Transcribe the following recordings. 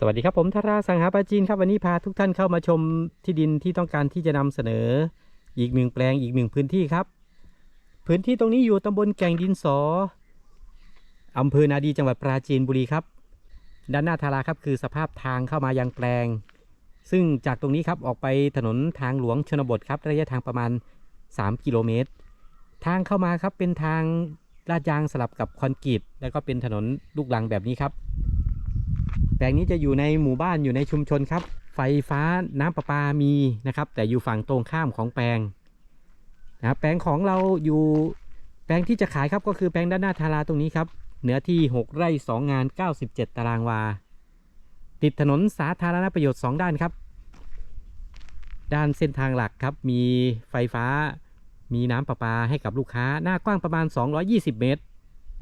สวัสดีครับผมธาราสังหาปาจีนครับวันนี้พาทุกท่านเข้ามาชมที่ดินที่ต้องการที่จะนำเสนอ อีกหนึ่งแปลงอีกหนึ่งพื้นที่ครับ พื้นที่ตรงนี้อยู่ตำบลแก่งดินสออำเภอนาดีจังหวัดปราจีนบุรีครับ ด้านหน้าธาราครับคือสภาพทางเข้ามายังแปลง ซึ่งจากตรงนี้ครับออกไปถนนทางหลวงชนบทครับระยะทางประมาณ 3 กิโลเมตร ทางเข้ามาครับเป็นทางลาดยางสลับกับคอนกรีตแล้วก็เป็นถนนลูกรังแบบนี้ครับ แปลงนี้จะอยู่ในหมู่บ้านอยู่ในชุมชนครับ ไฟฟ้าน้ำประปามีนะครับ แต่อยู่ฝั่งตรงข้ามของแปลงนะแปลงของเราอยู่แปลงที่จะขายครับก็คือแปลงด้านหน้าทาราตรงนี้ครับเนื้อที่ 6 ไร่2งาน 97 ตารางวา ติดถนนสาธารณประโยชน์ 2 ด้านครับ ด้านเส้นทางหลักครับ มีไฟฟ้า มีน้ำประปาให้กับลูกค้า หน้ากว้างประมาณ 220 เมตร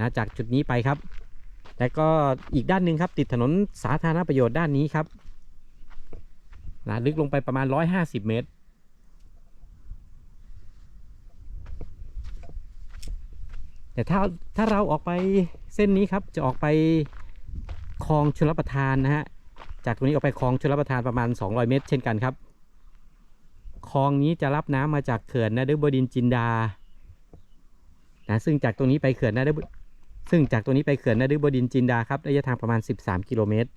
นะจากจุดนี้ไปครับ แต่ก็อีกด้านหนึ่งครับ ติดถนนสาธารณประโยชน์ด้านนี้ครับนะลึกลงไปประมาณ 150 เมตร แต่ถ้าถ้าเราออกไปเส้นนี้ครับจะออกไปคลองชลประทานนะฮะจากตรงนี้ออกไปคลองชลประทานประมาณ 200 เมตร เช่นกันครับคลองนี้จะรับน้ำมาจากเขื่อนนฤบดินจินดานะซึ่งจากตรงนี้ไปเขื่อนนฤบ ซึ่งจากตัวนี้ไปเขื่อนนฤบดินจินดาครับระยะทางประมาณ 13 กิโลเมตร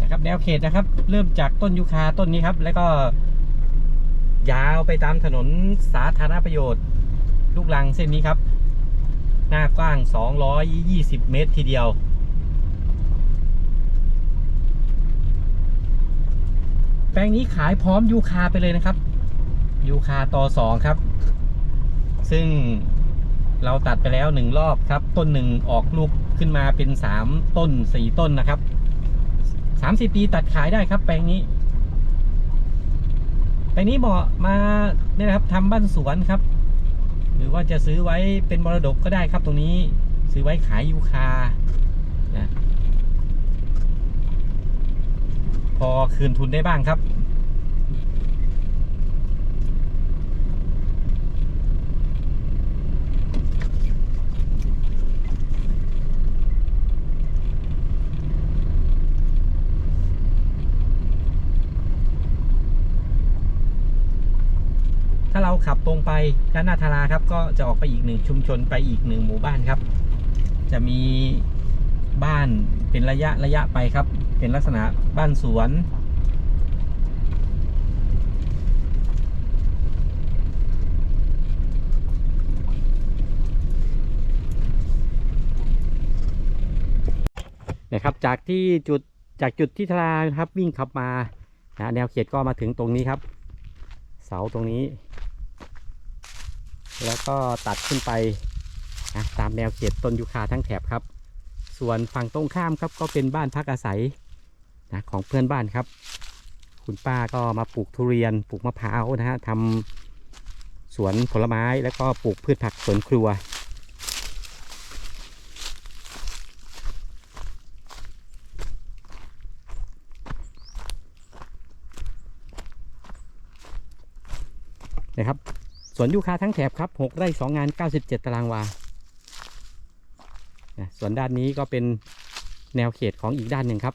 นะครับแนวเขตนะครับ เริ่มจากต้นยูคาต้นนี้ครับ แล้วก็ยาวไปตามถนนสาธารณประโยชน์ ลูกลังเส้นนี้ครับ หน้ากว้าง 220 เมตรทีเดียว แปลงนี้ขายพร้อมยูคาไปเลยนะครับ ยูคาต่อสองครับ ซึ่งเราตัดไปแล้วหนึ่งรอบครับ ต้นหนึ่งออกลูกขึ้นมาเป็นสามต้นสี่ต้นนะครับสามสิบปีตัดขายได้ครับแปลงนี้แปลงนี้เหมาะมาเนี่ยนะครับทำบ้านสวนครับ หรือว่าจะซื้อไว้เป็นมรดกก็ได้ครับตรงนี้ ซื้อไว้ขายยูคานะพอคืนทุนได้บ้างครับ ขับตรงไปด้านหน้าทาราครับ ก็จะออกไปอีกหนึ่งชุมชนไปอีกหนึ่งหมู่บ้านครับ จะมีบ้านเป็นระยะระยะไปครับ เป็นลักษณะบ้านสวน นะครับจากที่จุดจากจุดที่ทาราครับวิ่งขับมานะแนวเขตก็มาถึงตรงนี้ครับ เสาตรงนี้ แล้วก็ตัดขึ้นไปนะตามแนวเขตต้นยูคาทั้งแถบครับ ส่วนฝั่งตรงข้ามครับก็เป็นบ้านพักอาศัยนะของเพื่อนบ้านครับ คุณป้าก็มาปลูกทุเรียนปลูกมะพร้าวนะฮะทำสวนผลไม้แล้วก็ปลูกพืชผักสวนครัวนะครับ สวนยูคาทั้งแถบครับ6ไร่2งาน97ตารางวาส่วนด้านนี้ก็เป็นแนวเขตของอีกด้านหนึ่งครับ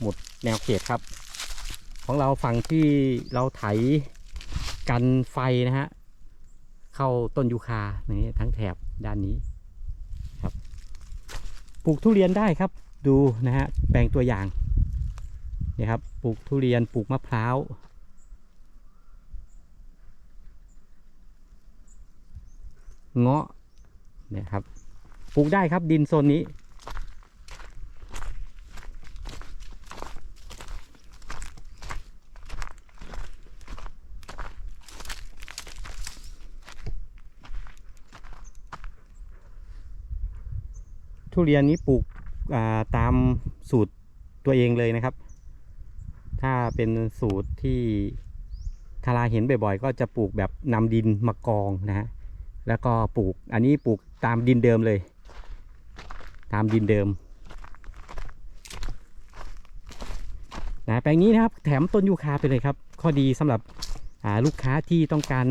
หมุดแนวเขตครับ ของเราฝั่งที่เราไถกันไฟนะฮะเข้าต้นยูคานี่ทั้งแถบด้านนี้ครับปลูกทุเรียนได้ครับ ดูนะฮะแปลงตัวอย่างนี่ครับปลูกทุเรียนปลูกมะพร้าว เงาะเนี่ยครับปลูกได้ครับดินโซนนี้ ทุเรียนนี้ปลูกาตามสูตรตัวเองเลยนะครับ ถ้าเป็นสูตรที่ทาราเห็นบ่อยๆ ก็จะปลูกแบบนำดินมากองนะฮะ แล้วก็ปลูกอันนี้ปลูกตามดินเดิมเลย ตามดินเดิมนะแปลงนี้นะครับแถมต้นยูคาไปเลยครับ ข้อดีสำหรับลูกค้าที่ต้องการ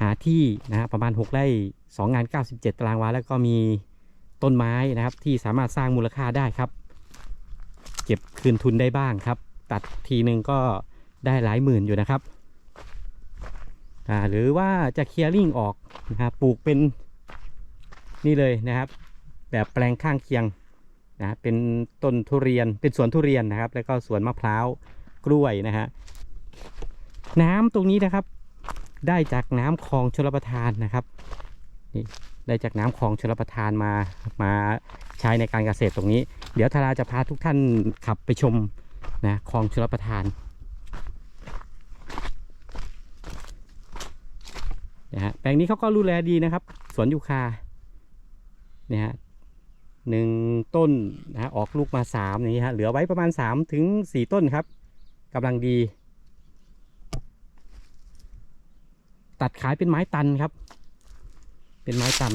หาที่นะฮะประมาณ 6 ไร่2งาน 97 ตารางวา แล้วก็มีต้นไม้นะครับที่สามารถสร้างมูลค่าได้ครับ เก็บคืนทุนได้บ้างครับ ตัดทีหนึ่งก็ได้หลายหมื่นอยู่นะครับ อ่าหรือว่าจะเคลียร์ลิงออกนะครับปลูกเป็นนี่เลยนะครับ แบบแปลงข้างเคียงนะเป็นต้นทุเรียนเป็นสวนทุเรียนนะครับ แล้วก็สวนมะพร้าวกล้วยนะฮะน้ำตรงนี้นะครับ ได้จากน้ำคลองชลประทานนะครับนี่ได้จากน้ำคลองชลประทานมามาใช้ในการเกษตรตรงนี้ เดี๋ยวธาราจะพาทุกท่านขับไปชมนะคลองชลประทาน นะฮะแปลงนี้เขาก็ดูแลดีนะครับ สวนยูคาเนี่ยฮะหนึ่งต้นนะฮะออกลูกมาสามอย่างนี้ฮะเหลือไว้ประมาณสามถึงสี่ต้นครับกำลังดี ตัดขายเป็นไม้ตันครับ เป็นไม้ตัน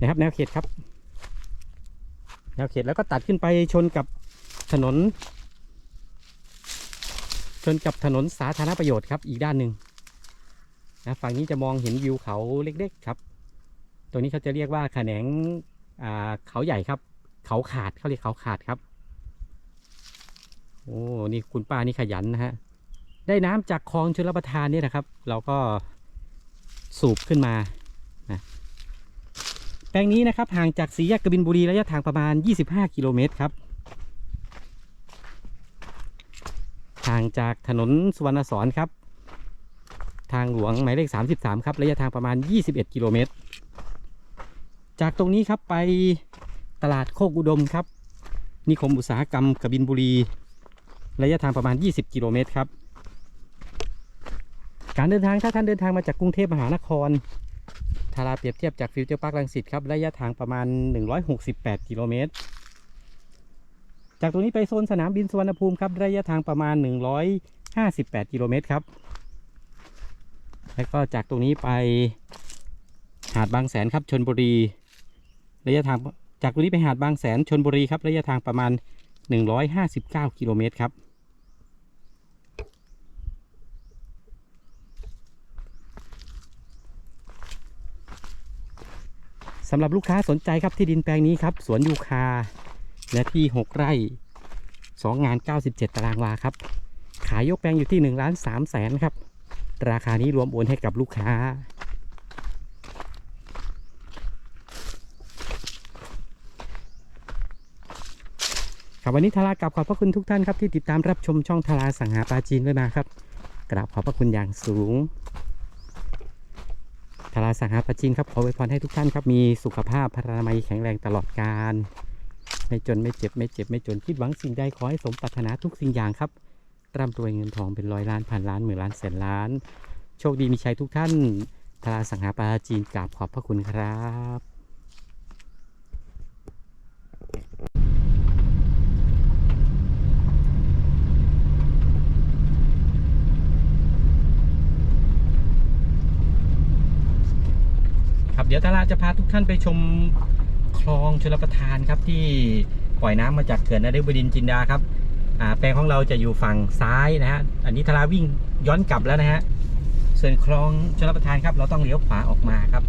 นะครับ แนวเขตครับ แนวเขตแล้วก็ตัดขึ้นไปชนกับถนน ชนกับถนนสาธารณประโยชน์ครับอีกด้านหนึ่งนะฝั่งนี้จะมองเห็นวิวเขาเล็กๆครับ ตรงนี้เขาจะเรียกว่าแขนงเขาใหญ่ครับ เขาขาดเขาเรียกเขาขาดครับ โอ้ นี่คุณป้านี่ขยันนะฮะ ได้น้ำจากคลองชลประทานนี่นะครับ เราก็สูบขึ้นมานะ แปลงนี้นะครับห่างจากสีแยกกบินบุรีระยะทางประมาณ 25 กิโลเมตรครับห่างจากถนนสุวรรณสอนครับ ทางหลวงหมายเลข 33 ครับ ระยะทางประมาณ 21 กิโลเมตร จากตรงนี้ครับไปตลาดโคกอุดมครับ นิคมอุตสาหกรรมกบินบุรี ระยะทางประมาณ 20 กิโลเมตรครับ การเดินทางถ้าท่านเดินทางมาจากกรุงเทพมหานคราราเปรียบเทียบจากฟิวเจอร์พาร์คลังสิตครับระยะทางประมาณ 168 กิโลเมตร จากตรงนี้ไปโซนสนามบินสุวรรณภูมิครับระยะทางประมาณ 158 กิโลเมตรครับ แล้วก็จากตรงนี้ไปหาดบางแสนครับชนบุรี ระยะทางจากตรงนี้ไปหาดบางแสนชนบุรีครับระยะทางประมาณ 159 กิโลเมตรครับ สำหรับลูกค้าสนใจครับที่ดินแปลงนี้ครับ สวนยูคาและที่ 6 ไร่ 2 งาน 97 ตารางวาครับ ขายยกแปลงอยู่ที่1ล้าน3แสนครับ ราคานี้รวมโอนให้กับลูกค้า ครับวันนี้ทารากราบขอบพระคุณทุกท่านครับที่ติดตามรับชมช่องทาราสังหาปลาจีนด้วยมาครับ กราบขอบพระคุณอย่างสูงาราสังหาปะจีนครับขอไว้พรให้ทุกท่านครับมีสุขภาพพลานามัยแข็งแรงตลอดกาลไม่จนไม่เจ็บไม่เจ็บไม่จนคิดหวังสิ่งใดขอให้สมปรารถนาทุกสิ่งอย่างครับร่ำรวยเงินทองเป็นร้อยล้านพันล้านหมื่นล้านแสนล้าน โชคดีมีชัยทุกท่านทาราสังหาปาจีนกราบขอบพระคุณครับ เดี๋ยวตาลาจะพาทุกท่านไปชมคลองชลประทานครับที่ปล่อยน้ำมาจากเขื่อนนเรศบดินจินดาครับแปลงของเราจะอยู่ฝั่งซ้ายนะฮะอันนี้ทาราวิ่งย้อนกลับแล้วนะฮะส่วนคลองชลประทานครับ เราต้องเลี้ยวขวาออกมาครับ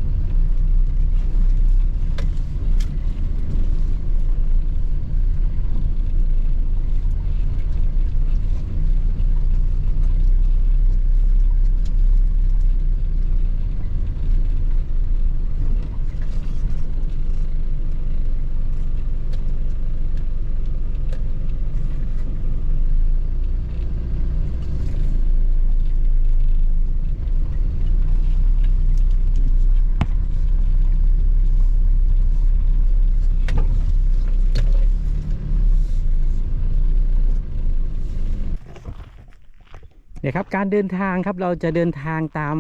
เนี่ยครับการเดินทางครับเราจะเดินทางตาม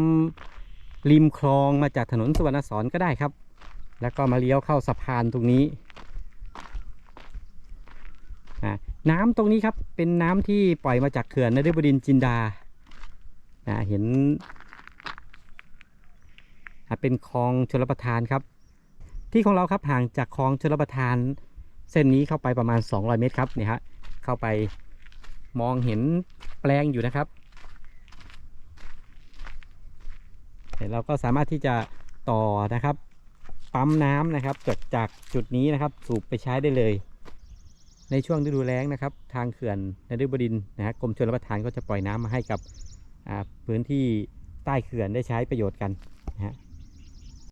ริมคลองมาจากถนนสุวรรณสอนก็ได้ครับ แล้วก็มาเลี้ยวเข้าสะพานตรงนี้ น้ำตรงนี้ครับเป็นน้ำที่ปล่อยมาจากเขื่อนนฤบดินจินดาเห็นเป็นคลองชลประทานครับ ที่ของเราครับห่างจากคลองชลประทาน เส้นนี้เข้าไปประมาณ 200 เมตรครับเนี่ยฮะเข้าไปมองเห็นแปลงอยู่นะครับ เราก็สามารถที่จะต่อนะครับ ปั๊มน้ำนะครับจากจากจุดนี้นะครับ สูบไปใช้ได้เลย ในช่วงฤดูแล้งนะครับ ทางเขื่อนนฤบดินนะฮะกรมชลประทานก็จะปล่อยน้ำมาให้กับพื้นที่ใต้เขื่อนได้ใช้ประโยชน์กัน